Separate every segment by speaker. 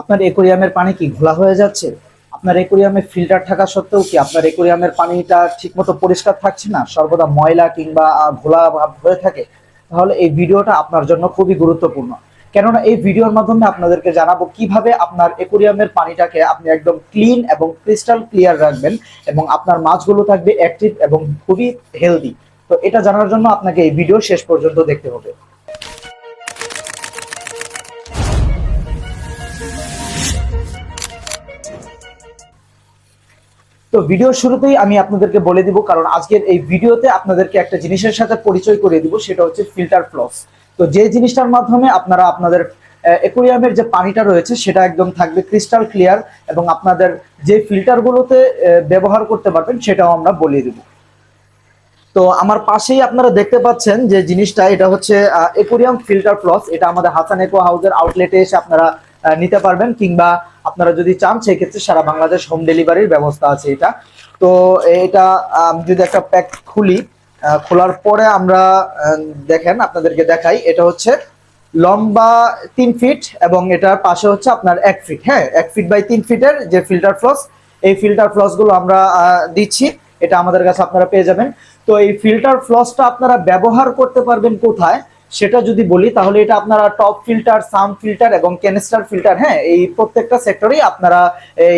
Speaker 1: আপনার একুরিয়ামের পানি কি ঘোলা হয়ে যাচ্ছে? আপনার একুরিয়ামে ফিল্টার থাকা সত্ত্বেও কি আপনার একুরিয়ামের পানিটা ঠিকমতো পরিষ্কার থাকছে না? সর্বদা ময়লা কিংবা ঘোলা ভাব হয়ে থাকে? তাহলে এই ভিডিওটা আপনার জন্য খুবই গুরুত্বপূর্ণ। কেননা এই ভিডিওর মাধ্যমে আপনাদেরকে জানাব কীভাবে আপনার একুরিয়ামের পানিটাকে আপনি একদম ক্লিন এবং ক্রিস্টাল ক্লিয়ার রাখবেন এবং আপনার মাছগুলো থাকবে অ্যাক্টিভ এবং খুবই হেলদি তো এটা জানার জন্য আপনাকে এই ভিডিও শেষ পর্যন্ত দেখতে হবে। তো ভিডিওর শুরুতেই আমি আপনাদেরকে বলে দিব, কারণ আজকের এই ভিডিওতে আপনাদেরকে একটা জিনিসের সাথে পরিচয় করে দিব, সেটা হচ্ছে ফিল্টার ফ্লস তো যে জিনিসটার মাধ্যমে আপনারা আপনাদের একুরিয়ামের যে পানিটা রয়েছে, সেটা একদম থাকবে ক্রিস্টাল ক্লিয়ার এবং আপনাদের যে ফিল্টারগুলোতে ব্যবহার করতে পারবেন, সেটাও আমরা বলিয়ে দিব। তো আমার পাশেই আপনারা দেখতে পাচ্ছেন যে জিনিসটা, এটা হচ্ছে একুরিয়াম ফিল্টার ফ্লস এটা আমাদের হাসান একো হাউসের আউটলেটে এসে আপনারা নিতে পারবেন, কিংবা আপনারা যদি চান সেই ক্ষেত্রে সারা বাংলাদেশ হোম ডেলিভারির ব্যবস্থা আছে এটা। তো এটা যদি একটা প্যাক খুলি খোলার পরে আমরা দেখেন, আপনাদেরকে দেখাই। এটা হচ্ছে লম্বা তিন ফিট এবং এটার পাশে হচ্ছে আপনার এক ফিট হ্যাঁ এক ফিট বাই তিন ফিটের যে ফিল্টার ফ্লস এই ফিল্টার ফ্লসগুলো আমরা দিচ্ছি। এটা আমাদের কাছে আপনারা পেয়ে যাবেন। তো এই ফিল্টার ফ্লসটা আপনারা ব্যবহার করতে পারবেন কোথায়? সেটা যদি বলি, তাহলে এটা আপনারা টপ ফিল্টার সাম ফিল্টার এবং ক্যানিস্টার ফিল্টার হ্যাঁ এই প্রত্যেকটা সেক্টরেই আপনারা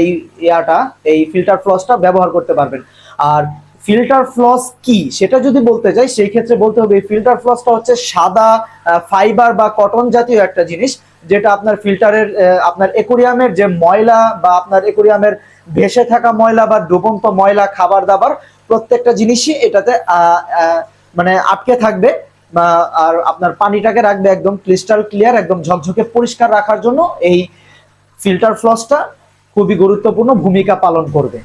Speaker 1: এই ইয়াটা, এই ফিল্টার ফ্লসটা ব্যবহার করতে পারবেন। আর ফিল্টার ফ্লস কি? সেটা যদি বলতে চাই সেই ক্ষেত্রে বলতে হবে ফিল্টার ফ্লসটা হচ্ছে সাদা ফাইবার বা কটন জাতীয় একটা জিনিস, যেটা আপনার ফিল্টারের আপনার একুরিয়ামের যে ময়লা বা আপনার একুরিয়ামের ভেসে থাকা ময়লা বা ডুবন্ত ময়লা খাবার দাবার প্রত্যেকটা জিনিসই এটাতে মানে আটকে থাকবে। আর আপনার পানিটাকে রাখবে একদম ক্রিস্টাল ক্লিয়ার একদম ঝকঝকে পরিষ্কার রাখার জন্য এই ফিল্টার ফ্লসটা খুবই গুরুত্বপূর্ণ ভূমিকা পালন করবে।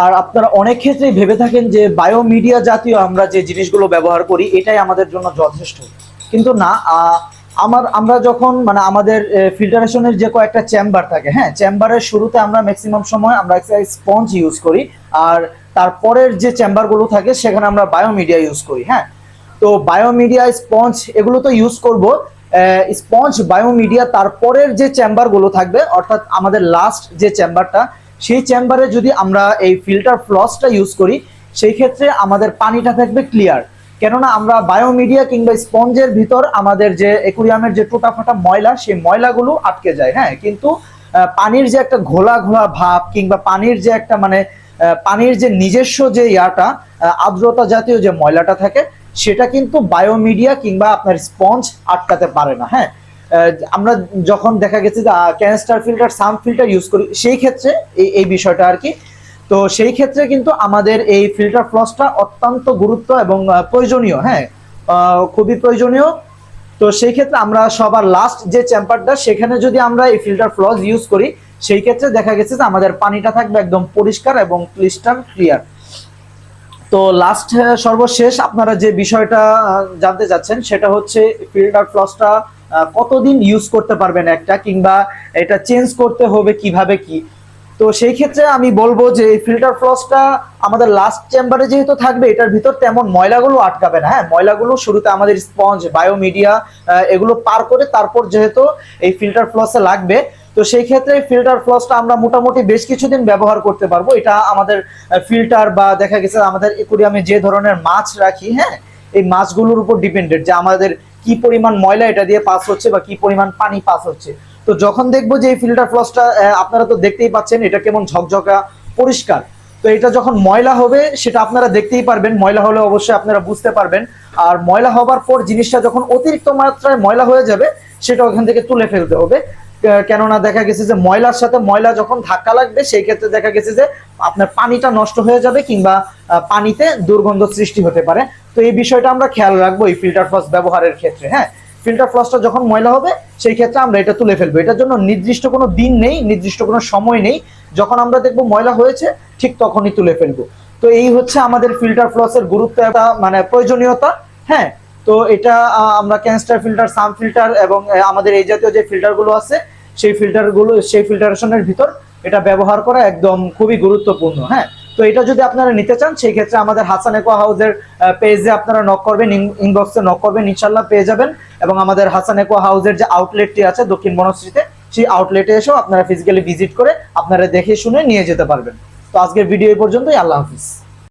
Speaker 1: আর আপনারা অনেক ক্ষেত্রেই ভেবে থাকেন যে বায়োমিডিয়া জাতীয় আমরা যে জিনিসগুলো ব্যবহার করি, এটাই আমাদের জন্য যথেষ্ট। কিন্তু না আমার, আমরা যখন মানে আমাদের ফিল্টারেশনের যে কয়েকটা চেম্বার থাকে হ্যাঁ চেম্বারের শুরুতে আমরা ম্যাক্সিমাম সময় আমরা একটা স্পঞ্জ ইউজ করি, আর তারপরের যে চেম্বারগুলো থাকে, সেখানে আমরা বায়োমিডিয়া ইউজ করি হ্যাঁ। তো বায়োমিডিয়া স্পঞ্জ এগুলো তো ইউজ করব। স্পঞ্জ বায়োমিডিয়া তারপরের যে চেম্বারগুলো থাকবে, অর্থাৎ আমাদের লাস্ট যে চেম্বারটা সেই চেম্বারে যদি আমরা এই ফিল্টার ফ্লসটা ইউজ করি, সেই ক্ষেত্রে আমাদের পানিটা থাকবে ক্লিয়ার কেননা আমরা বায়োমিডিয়া কিংবা স্পঞ্জের ভিতর আমাদের যে একুরিয়ামের যে টোটা ফাটা ময়লা, সেই ময়লাগুলো আটকে যায় হ্যাঁ? কিন্তু পানির যে একটা ঘোলা ঘোলা ভাব কিংবা পানির যে একটা মানে পানির যে নিজস্ব যে ইয়াটা আর্দ্রতা জাতীয় যে ময়লাটা থাকে সেটা কিন্তু বায়োমিডিয়া কিংবা আপনার স্পঞ্জ আটকাতে পারে না হ্যাঁ? আমরা যখন দেখা গেছে যে canister filter, sump filter use করি, সেই ক্ষেত্রে এই এই বিষয়টা আর কি। তো সেই ক্ষেত্রে কিন্তু আমাদের এই ফিল্টার ফ্লসটা অত্যন্ত গুরুত্ব এবং প্রয়োজনীয় হ্যাঁ? খুবই প্রয়োজনীয়। তো সেই ক্ষেত্রে আমরা সবার লাস্ট যে চেম্বারটা সেখানে যদি আমরা এই ফিল্টার ফ্লস ইউজ করি, সেই ক্ষেত্রে দেখা গেছে যে, আমাদের পানিটা থাকবে একদম পরিষ্কার এবং ক্লিস্টার ক্লিয়ার তো লাস্ট সর্বশেষ আপনারা যে বিষয়টা জানতে চাচ্ছেন, সেটা হচ্ছে ফিল্টার ফ্লসটা কতদিন ইউজ করতে পারবেন একটা, কিংবা এটা চেঞ্জ করতে হবে কীভাবে কি? তো সেই ক্ষেত্রে আমি বলব যে এই ফিল্টার ফ্লসটা আমাদের লাস্ট চেম্বারে যেহেতু থাকবে, এটার ভিতর তেমন ময়লাগুলো আটকাবে না। হ্যাঁ ময়লাগুলো শুরুতে আমাদের স্পঞ্জ বায়োমিডিয়া এগুলো পার করে তারপর যেহেতু এই ফিল্টার ফ্লসে লাগবে তো সেই ক্ষেত্রে ফিল্টার ফ্লসটা আমরা মোটামুটি বেশ কিছুদিন ব্যবহার করতে পারব। এটা আমাদের ফিল্টার বা দেখা গেছে আমাদের একুরিয়ামে যে ধরনের মাছ রাখি হ্যাঁ এই মাছগুলোর উপর ডিপেন্ডেন্ট যে আমাদের কি পরিমাণ ময়লা এটা দিয়ে পাস হচ্ছে বা কি পরিমাণ পানি পাস হচ্ছে। তো যখন দেখব যে এই ফিল্টার ফ্লসটা আপনারা তো দেখতেই পাচ্ছেন, এটা কেমন ঝকঝকা পরিষ্কার। তো এটা যখন ময়লা হবে, সেটা আপনারা দেখতেই পারবেন। ময়লা হলে অবশ্যই আপনারা বুঝতে পারবেন। আর ময়লা হবার পর জিনিসটা যখন অতিরিক্ত মাত্রায় ময়লা হয়ে যাবে, সেটা ওখান থেকে তুলে ফেলতে হবে। কেননা দেখা গেছে যে ময়লার সাথে ময়লা যখন ধাক্কা লাগবে, সেই ক্ষেত্রে দেখা গেছে যে আপনার পানিটা নষ্ট হয়ে যাবে কিংবা পানিতে দুর্গন্ধ সৃষ্টি হতে পারে। তো এই বিষয়টা আমরা খেয়াল রাখব এই ফিল্টার ফ্লস ব্যবহারের ক্ষেত্রে হ্যাঁ? ফিল্টার ফ্লসটা যখন ময়লা হবে, সেই ক্ষেত্রে আমরা এটা তুলে ফেলব। এটার জন্য নির্দিষ্ট কোনো দিন নেই, নির্দিষ্ট কোনো সময় নেই। যখন আমরা দেখব ময়লা হয়েছে, ঠিক তখনই তুলে ফেলব। তো এই হচ্ছে আমাদের ফিল্টার ফ্লসের গুরুত্ব মানে প্রয়োজনীয়তা হ্যাঁ? তো এটা আমরা ক্যানস্টার ফিল্টার, সাম ফিল্টার এবং আমাদের এই জাতীয় যে ফিল্টারগুলো আছে, সেই ফিল্টারগুলো, সেই ফিল্টারেশনের ভিতর এটা ব্যবহার করা একদম খুবই গুরুত্বপূর্ণ হ্যাঁ? তো এটা যদি আপনারা নিতে চান, সেই ক্ষেত্রে আমাদের হাসান একো হাউসের পেজে আপনারা নক করবেন ইনবক্সে নক করবেন ইনশাল্লাহ পেয়ে যাবেন এবং আমাদের হাসান একো হাউসের যে আউটলেটটি আছে দক্ষিণ বনশ্রীতে, সেই আউটলেটে এসেও আপনারা ফিজিক্যালি ভিজিট করে আপনারা দেখে শুনে নিয়ে যেতে পারবেন। তো আজকের ভিডিও এই পর্যন্তই, আল্লাহ হাফিজ।